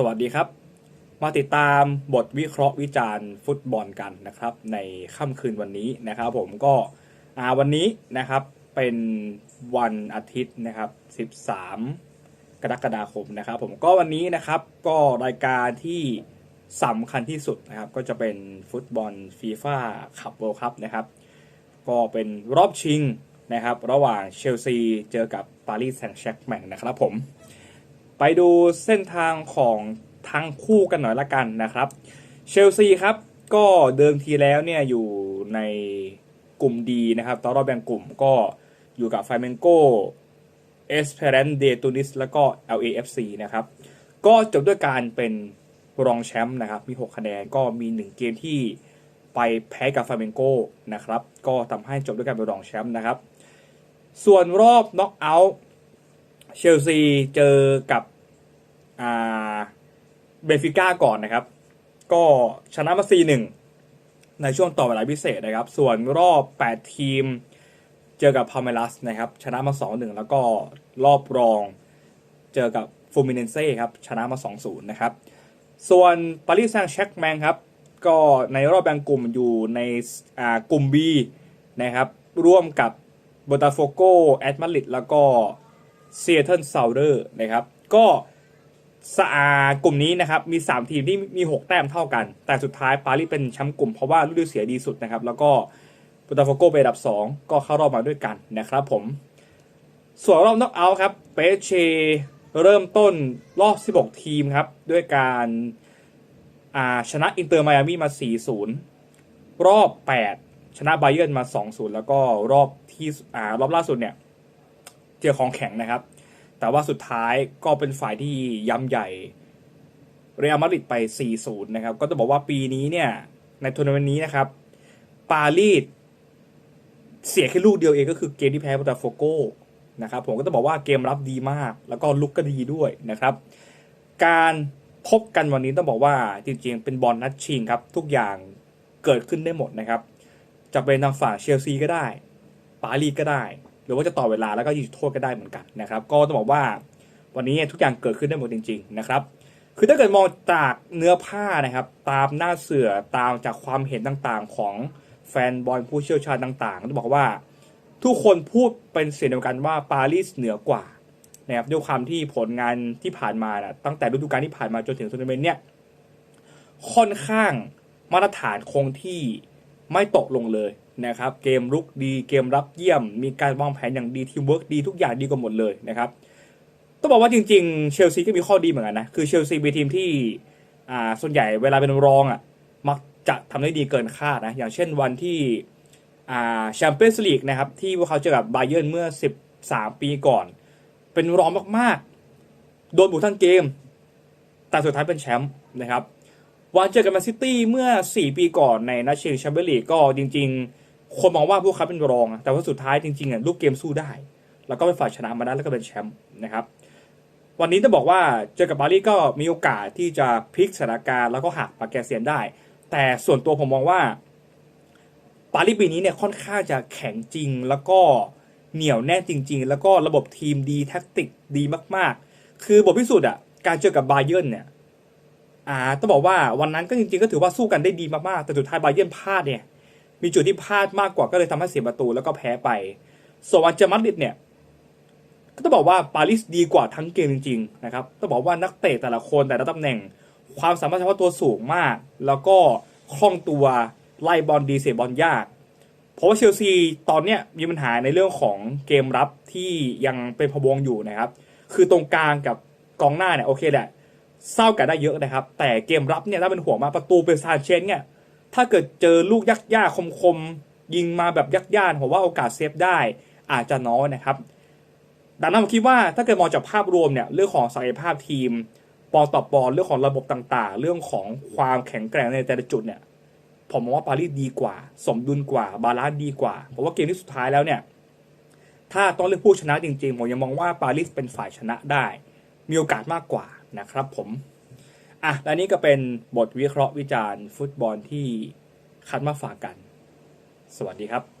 สวัสดีครับ มาติดตามบทวิเคราะห์วิจารณ์ฟุตบอลกันนะครับ ในค่ำคืนวันนี้นะครับ ผมก็วันนี้นะครับเป็นวันอาทิตย์นะครับ 13 กรกฎาคมนะครับ ผมก็วันนี้นะครับก็รายการที่สำคัญที่สุดนะครับ ก็จะเป็นฟุตบอลฟีฟ่าคัพเวิลด์คัพนะครับ ก็เป็นรอบชิงนะครับ ระหว่างเชลซีเจอกับปารีสแซงต์แชร์กแมงนะครับผม ไปดูเส้นทางของทั้งคู่กันหน่อยละกันนะครับ เชลซีครับ ก็เดิมทีแล้วเนี่ยอยู่ในกลุ่มดีนะครับตอนรอบแบ่งกลุ่มก็อยู่กับไฟเมนโกเอสเพรนเดตูนิสแล้วก็ LAFC นะครับ ก็จบด้วยการเป็นรองแชมป์นะครับ มี 6 คะแนนก็มี 1 เกมที่ไปแพ้กับฟาเมนโกนะครับ ก็ทำให้จบด้วยการเป็นรองแชมป์นะครับ ส่วนรอบน็อกเอาท์ เชลซีเจอกับอ่าเบฟิก้าก่อนนะครับ ก็ชนะมา4-1ในช่วงต่อเวลาพิเศษนะครับ ส่วนรอบ 8 ทีม เจอกับพาเมลัสนะครับ ชนะมา 2-1 แล้วก็รอบรอง เจอกับฟูมิเนนเซ่ครับ ชนะมา 2-0 นะครับ ส่วนปารีสแซงต์แชร์กแมงครับ ก็ในรอบแบ่งกลุ่มอยู่ในกลุ่ม B นะครับ ร่วมกับโบตาโฟโกแอตมาดริดแล้วก็ เซียเทิลซาวเดอร์นะครับ ก็สอากลุ่มนี้นะครับ มี 3 ทีมที่มี 6 แต้มเท่ากัน แต่สุดท้ายปารีสเป็นแชมป์กลุ่มเพราะว่าลูกเสียดีสุดนะครับ แล้วก็โบตาโฟโกเป็นอันดับ 2 ก็เข้ารอบมาด้วยกันนะครับผม ส่วนรอบน็อกเอาท์ครับเปเชเริ่มต้นรอบ 16 ทีมครับ ด้วยการาชนะอินเตอร์มายอามี่มา 4-0 รอบ 8 ชนะไบเยร์มา 2-0 แล้วก็รอบที่อรอบล่าสุดเนี่ย เจอของแข็งนะครับ แต่ว่าสุดท้ายก็เป็นฝ่ายที่ย้ำใหญ่ เรอัลมาดริดไป 4-0 นะครับ ก็ต้องบอกว่าปีนี้เนี่ย ในทัวร์นาเมนต์นี้นะครับ ปารีสเสียแค่ลูกเดียวเองก็คือเกมที่แพ้โบตาโฟโกนะครับ ผมก็ต้องบอกว่าเกมรับดีมาก แล้วก็ลุกก็ดีด้วยนะครับ การพบกันวันนี้ต้องบอกว่าจริงๆ เป็นบอลนัดชิงครับ ทุกอย่างเกิดขึ้นได้หมดนะครับ จะเป็นทางฝั่งเชลซีก็ได้ ปารีสก็ได้ หรือว่าจะต่อเวลาแล้วก็ยิงจุดโทษก็ได้เหมือนกันนะครับ ก็ต้องบอกว่าวันนี้ทุกอย่างเกิดขึ้นได้หมดจริง ๆ นะครับ คือถ้าเกิดมองจากเนื้อผ้านะครับ ตามหน้าเสือตามจากความเห็นต่างๆ ของแฟนบอลผู้เชี่ยวชาญต่างๆต้องบอกว่าทุกคนพูดเป็นเสียงเดียวกันว่าปารีสเหนือกว่านะครับด้วยความที่ผลงานที่ผ่านมานะตั้งแต่ฤดูกาลที่ผ่านมาจนถึงทัวร์นาเมนต์เนี่ยค่อนข้างมาตรฐานคงที่ ไม่ตกลงเลยนะครับ เกมรุกดีเกมรับเยี่ยม มีการวางแผนอย่างดีทีมเวิร์กดีทุกอย่างดีกว่าหมดเลยนะครับต้องบอกว่าจริงๆเชลซีก็มีข้อดีเหมือนกันนะ คือเชลซีเป็นทีมที่อ่าส่วนใหญ่เวลาเป็นรองอะมักจะทำได้ดีเกินคาดนะ อย่างเช่นวันที่อ่าแชมเปี้ยนส์ลีกนะครับที่พวกเขาเจอกับบาเยิร์นเมื่อ 13 ปีก่อน เป็นรองมากๆ โดนบุกทั้งเกม แต่สุดท้ายเป็นแชมป์นะครับ วันเจอกับแมนซิตี้เมื่อ 4 ปีก่อนในนัดชิงแชมเปี้ยนลีกก็จริง ๆ คนมองว่าพวกเขาเป็นรอง แต่ว่าสุดท้ายจริงๆอะลูกเกมสู้ได้ แล้วก็เป็นฝ่ายชนะมาได้แล้วก็เป็นแชมป์นะครับ วันนี้ต้องบอกว่าเจอกับปารีสก็มีโอกาสที่จะพลิกสถานการณ์แล้วก็หักปากแกเซียนได้ แต่ส่วนตัวผมมองว่าปารีสปีนี้เนี่ยค่อนข้างจะแข็งจริงแล้วก็เหนียวแน่นจริง ๆ แล้วก็ระบบทีมดีแท็กติกดีมากๆ คือบทพิสูจน์อะการเจอกับบาเยิร์นเนี่ย อ่าต้องบอกว่าวันนั้นก็จริงๆก็ถือว่าสู้กันได้ดีมากๆแต่สุดท้ายบาเยิร์นพลาดเนี่ยมีจุดที่พลาดมากกว่าก็เลยทำให้เสียประตูแล้วก็แพ้ไปส่วนวันเจมาดริดเนี่ยก็ต้องบอกว่าปารีสดีกว่าทั้งเกมจริงๆนะครับต้องบอกว่านักเตะแต่ละคนแต่ละตำแหน่ง ความสามารถเฉพาะตัวสูงมาก แล้วก็คล่องตัวไล่บอลดีเสียบอลยากเพราะว่าเชลซีตอนเนี้ยมีปัญหาในเรื่องของเกมรับที่ยังเป็นพวงอยู่นะครับ คือตรงกลางกับกองหน้าเนี่ยโอเคแหละ เศร้ากันได้เยอะนะครับ แต่เกมรับเนี่ยน่าเป็นห่วงมาประตูเป็นซานเชนเนี่ยถ้าเกิดเจอลูกยักษ์ย่าคมๆยิงมาแบบยักษ์ย่านผมว่าโอกาสเซฟได้อาจจะน้อยนะครับ ดังนั้นผมคิดว่าถ้าเกิดมองจากภาพรวมเนี่ยเรื่องของศักยภาพทีมปอต่อปอเรื่องของระบบต่างๆ เรื่องของความแข็งแกร่งในแต่ละจุดเนี่ยผมมองว่าปารีสดีกว่า สมดุลกว่าบาลานซ์ดีกว่าเพราะว่าเกมที่สุดท้ายแล้วเนี่ยถ้าต้องเลือกผู้ชนะจริงๆผมยังมองว่าปารีสเป็นฝ่ายชนะได้ มีโอกาสมากกว่า นะครับผมอะและนี่ก็เป็นบทวิเคราะห์วิจารณ์ฟุตบอลที่คัดมาฝากกัน สวัสดีครับ